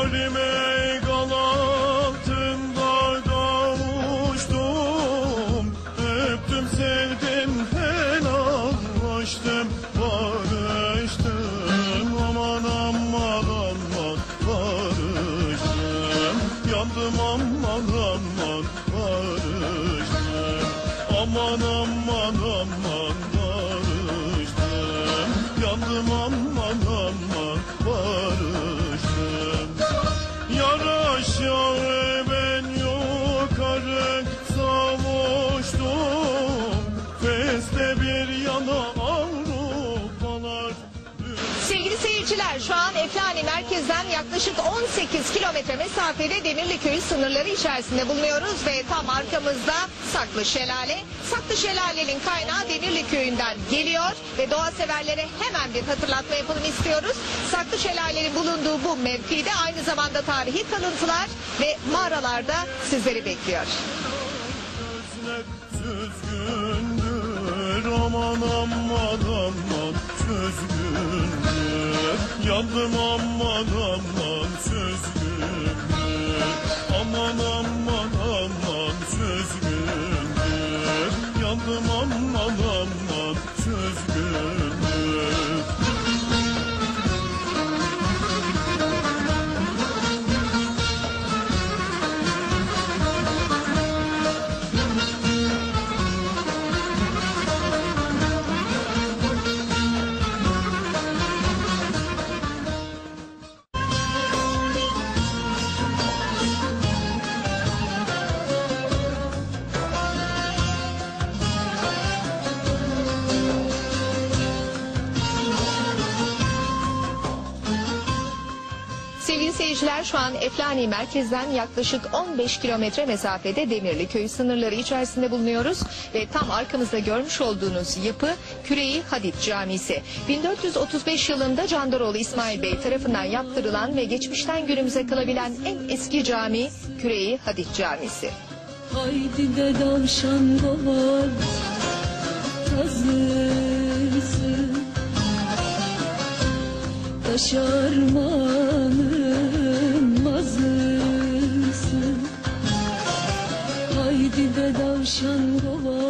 Yarime kal altında kavuştum Öptüm sevdim helallaştım Barıştım aman aman aman barıştım. Yandım aman aman barıştım. Aman aman aman. Seyirciler şu an Eflani merkezden yaklaşık 18 kilometre mesafede Demirli Köyü sınırları içerisinde bulunuyoruz ve tam arkamızda Saklı Şelale. Saklı Şelale'nin kaynağı Demirli Köyü'nden geliyor ve doğa severlere hemen bir hatırlatma yapalım istiyoruz. Saklı Şelale'nin bulunduğu bu mevkide aynı zamanda tarihi kalıntılar ve mağaralarda sizleri bekliyor. süzgündür Aman aman aman Yandım aman aman süzgündür Aman aman aman süzgündür Yandım Sevgili seyirciler şu an Eflani merkezden yaklaşık 15 kilometre mesafede Demirli Köyü sınırları içerisinde bulunuyoruz ve tam arkamızda görmüş olduğunuz yapı Küreyi Hadid Camisi. 1435 yılında Candaroğlu İsmail Bey tarafından yaptırılan ve geçmişten günümüze kalabilen en eski cami Küreyi Hadid Camisi. Haydi de davşan kovar Tazlısın mazısın Haydi de davşan kovar